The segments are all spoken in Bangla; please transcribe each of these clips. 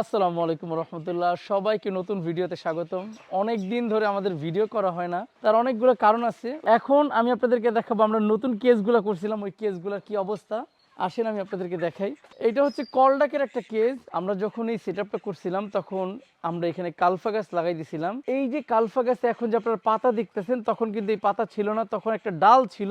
আসসালামু আলাইকুম রহমতুল্লাহ। সবাইকে নতুন ভিডিওতে স্বাগতম। অনেক দিন ধরে আমাদের ভিডিও করা হয় না। তার অনেকগুলো কারণ আছে। এখন আমি আপনাদেরকে দেখাবো আমরা নতুন কেসগুলো করছিলাম। ওই কেসগুলোর কি অবস্থা? আসেন আমি আপনাদেরকে দেখাই। এটা হচ্ছে কলডাকের একটা কেস। আমরা যখন এই সেট করছিলাম, তখন আমরা এখানে কালফা গাছ লাগাই দিয়েছিলাম এই যে কালফা গাছে এখন যে আপনারা পাতা দেখতেছেন, তখন কিন্তু এই পাতা ছিল না। তখন একটা ডাল ছিল।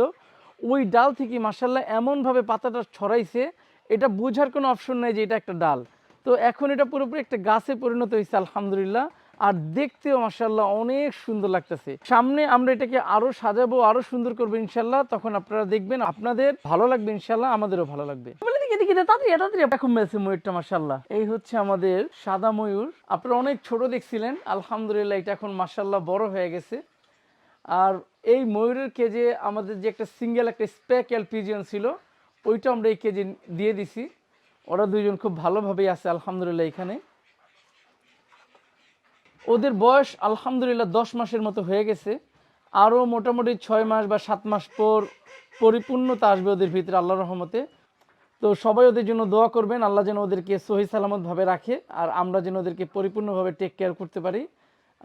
ওই ডাল থেকে মাসাল্লাহ এমনভাবে পাতাটা ছড়াইছে। এটা বোঝার কোনো অপশন নাই যে এটা একটা ডাল। তো এখন এটা পুরোপুরি একটা গাছে পরিণত হয়েছে, আলহামদুলিল্লাহ। আর দেখতেও মাসাল্লাহ অনেক সুন্দর লাগতেছে। সামনে আমরা এটাকে আরও সাজাবো, আরও সুন্দর করব ইনশাল্লাহ তখন আপনারা দেখবেন, আপনাদের ভালো লাগবে ইনশাল্লাহ আমাদেরও ভালো লাগবে। এই হচ্ছে আমাদের সাদা ময়ূর। আপনারা অনেক ছোট দেখছিলেন, আলহামদুলিল্লাহ, এটা এখন বড় হয়ে গেছে। আর এই ময়ূরের কেজে আমাদের যে একটা সিঙ্গেল একটা ছিল, ওইটা আমরা এই কেজে দিয়ে দিছি। ওরা দুইজন খুব ভালোভাবেই আছে, আলহামদুলিল্লাহ, এখানে। ওদের বয়স আলহামদুলিল্লাহ দশ মাসের মতো হয়ে গেছে। আরও মোটামুটি ছয় মাস বা সাত মাস পর পরিপূর্ণতা আসবে ওদের ভিতরে আল্লাহ রহমতে। তো সবাই ওদের জন্য দোয়া করবেন, আল্লাহ যেন ওদেরকে সহি সালামতভাবে রাখে আর আমরা যেন ওদেরকে পরিপূর্ণভাবে টেক কেয়ার করতে পারি।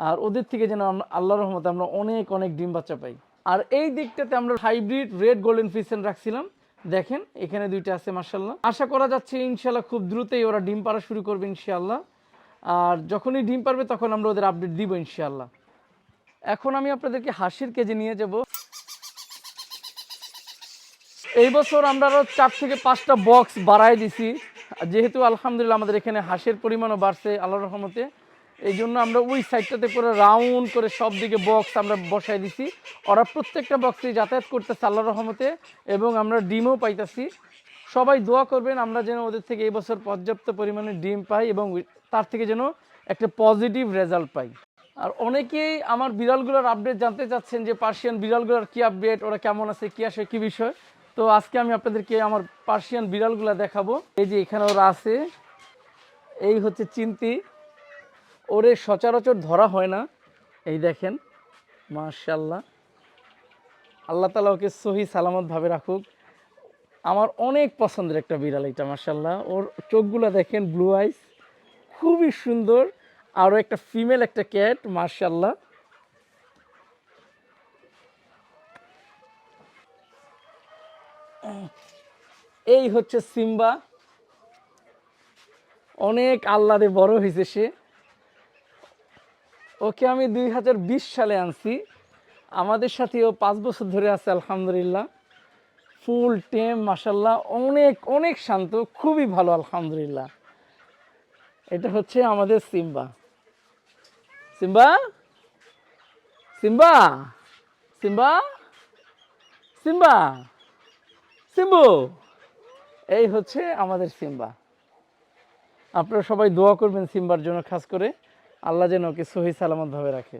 আর ওদের থেকে যেন আল্লাহ রহমতে আমরা অনেক অনেক ডিম বাচ্চা পাই। আর এই দিকটাতে আমরা হাইব্রিড রেড গোল্ডেন ফিসেন রাখছিলাম। দেখেন, এখানে দুইটা আছে মার্শাল্লাহ আশা করা যাচ্ছে ইনশাল্লাহ খুব দ্রুতই ওরা ডিম পাড়া শুরু করবে ইনশাল্লাহ আর যখনই ডিম পারবে তখন আমরা ওদের আপডেট দিব ইনশাল্লাহ এখন আমি আপনাদেরকে হাসির কেজি নিয়ে যাব। এই বছর আমরা আরও চার থেকে পাঁচটা বক্স বাড়াই দিছি। যেহেতু আলহামদুলিল্লাহ আমাদের এখানে হাঁসের পরিমাণও বাড়ছে আল্লাহ রহমতে। এই জন্য আমরা ওই সাইডটাতে করে রাউন্ড করে সব দিকে বক্স আমরা বসাই দিছি। ওরা প্রত্যেকটা বক্সে যাতায়াত করতেছে আল্লাহ রহমতে এবং আমরা ডিমও পাইতাছি। সবাই দোয়া করবেন আমরা যেন ওদের থেকে এই বছর পর্যাপ্ত পরিমাণে ডিম পাই এবং তার থেকে যেন একটা পজিটিভ রেজাল্ট পাই। আর অনেকেই আমার বিড়ালগুলোর আপডেট জানতে চাচ্ছেন যে পার্সিয়ান বিড়ালগুলোর কি আপডেট ওরা কেমন আছে, কি আসে, কি বিষয়। তো আজকে আমি আপনাদেরকে আমার পার্সিয়ান বিড়ালগুলো দেখাবো। এই যে এখানে ওরা আছে, এই হচ্ছে চিন্তি। ওরে সচরাচর ধরা হয় না। এই দেখেন মার্শাল্লাহ আল্লাহ তালা ওকে সহি সালামতভাবে রাখুক। আমার অনেক পছন্দের একটা বিড়াল এটা মার্শাল্লাহ ওর চোখগুলো দেখেন ব্লু আইস খুবই সুন্দর। আরও একটা ফিমেল একটা ক্যাট মার্শাল্লাহ এই হচ্ছে সিম্বা। অনেক আল্লাদে বড় হয়েছে সে। ওকে আমি দুই সালে আনছি। আমাদের সাথে ও পাঁচ বছর ধরে আছে, আলহামদুলিল্লাহ। ফুল টেম মাসাল্লাহ অনেক অনেক শান্ত, খুবই ভালো, আলহামদুলিল্লাহ। এটা হচ্ছে আমাদের Simba. Simba? Simba? Simba? Simba? সিম্বু? এই হচ্ছে আমাদের সিম্বা। আপনারা সবাই দোয়া করবেন সিম্বার জন্য, খাস করে। আল্লাহ যেন ওকে সহি সালামতভাবে রাখে।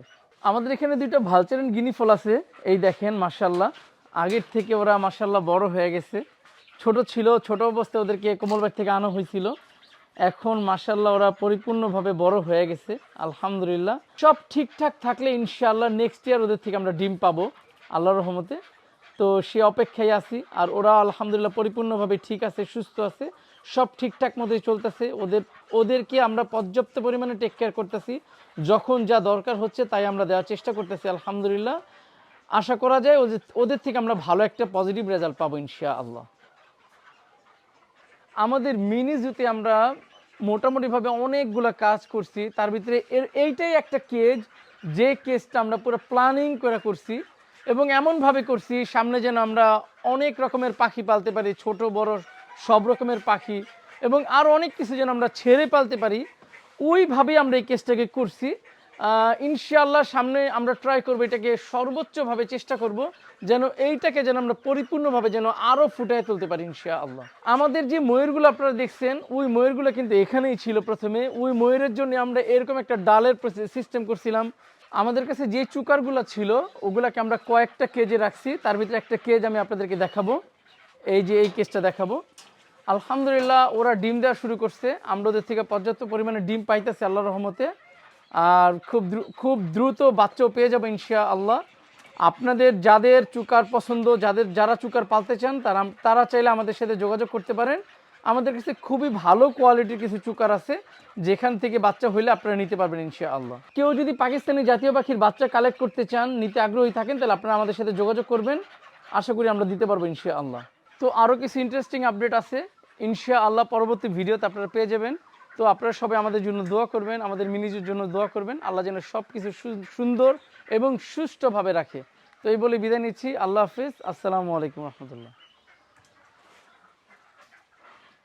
আমাদের এখানে দুইটা ভালচারেন গিনি ফল আছে। এই দেখেন মার্শাল্লাহ আগের থেকে ওরা মার্শাল্লাহ বড় হয়ে গেছে। ছোট ছিল, ছোট অবস্থায় ওদেরকে কোমলবাগ থেকে আনা হয়েছিল। এখন মার্শাল্লাহ ওরা পরিপূর্ণভাবে বড় হয়ে গেছে, আলহামদুলিল্লাহ। সব ঠিকঠাক থাকলে ইনশাআল্লাহ নেক্সট ইয়ার ওদের থেকে আমরা ডিম পাবো আল্লাহ রহমতে। তো সে অপেক্ষায় আছি, আর ওরা আলহামদুলিল্লাহ পরিপূর্ণভাবে ঠিক আছে, সুস্থ আছে। সব ঠিকঠাক মতোই চলতেছে। ওদের, ওদেরকে আমরা পর্যাপ্ত পরিমাণে টেক কেয়ার করতেছি। যখন যা দরকার হচ্ছে তাই আমরা দেওয়ার চেষ্টা করতেছি, আলহামদুলিল্লাহ। আশা করা যায় ওদের থেকে আমরা ভালো একটা পজিটিভ রেজাল্ট পাবো ইনশা আল্লাহ আমাদের মিনি জুতে আমরা মোটামুটিভাবে অনেকগুলো কাজ করছি। তার ভিতরে এর, এইটাই একটা কেজ যে কেজটা আমরা পুরো প্ল্যানিং করে করছি এবং এমনভাবে করছি, সামনে যেন আমরা অনেক রকমের পাখি পালতে পারি, ছোট, বড় সব রকমের পাখি এবং আরও অনেক কিছু যেন আমরা ছেড়ে পালতে পারি, ওইভাবেই আমরা এই কেসটাকে করছি। ইনশাআল্লাহ সামনে আমরা ট্রাই করব, এটাকে সর্বোচ্চভাবে চেষ্টা করব যেন এইটাকে যেন আমরা পরিপূর্ণভাবে যেন আরও ফুটায় তুলতে পারি ইনশাআল্লাহ। আমাদের যে ময়ূরগুলো আপনারা দেখছেন, ওই ময়ূরগুলো কিন্তু এখানেই ছিল প্রথমে। ওই ময়ূরের জন্য আমরা এরকম একটা ডালের সিস্টেম করছিলাম। আমাদের কাছে যে চুকারগুলো ছিল, ওগুলাকে আমরা কয়েকটা কেজে রাখছি। তার ভিতরে একটা কেজ আমি আপনাদেরকে দেখাবো। এই যে এই কেসটা দেখাবো। আলহামদুলিল্লাহ, ওরা ডিম দেওয়া শুরু করছে। আমরা ওদের থেকে পর্যাপ্ত পরিমাণে ডিম পাইতেছি আল্লাহ রহমতে। আর খুব খুব দ্রুত বাচ্চাও পেয়ে যাব ইনশা আল্লাহ আপনাদের যাদের চুকার পছন্দ, যাদের যারা চুকার পালতে চান, তারা তারা চাইলে আমাদের সাথে যোগাযোগ করতে পারেন। আমাদের কাছে খুবই ভালো কোয়ালিটির কিছু চুকার আছে, যেখান থেকে বাচ্চা হইলে আপনারা নিতে পারবেন ইনশাআল্লাহ। কেউ যদি পাকিস্তানি জাতীয় পাখির বাচ্চা কালেক্ট করতে চান, নিতে আগ্রহী থাকেন, তাহলে আপনারা আমাদের সাথে যোগাযোগ করবেন। আশা করি আমরা দিতে পারব ইনশাআল্লাহ। তো আরও কিছু ইন্টারেস্টিং আপডেট আছে। ইনশাআল্লাহ পরবর্তী ভিডিওতে আপনারা পেয়ে যাবেন। তো আপনারা সবাই আমাদের জন্য দোয়া করবেন, আমাদের মিনিজের জন্য দোয়া করবেন। আল্লাহ যেন সব কিছু সুন্দর এবং সুষ্ঠুভাবে রাখে। তো এই বলে বিদায় নিচ্ছি। আল্লাহ হাফিজ। আসসালামু আলাইকুম রহমতুল্লাহ।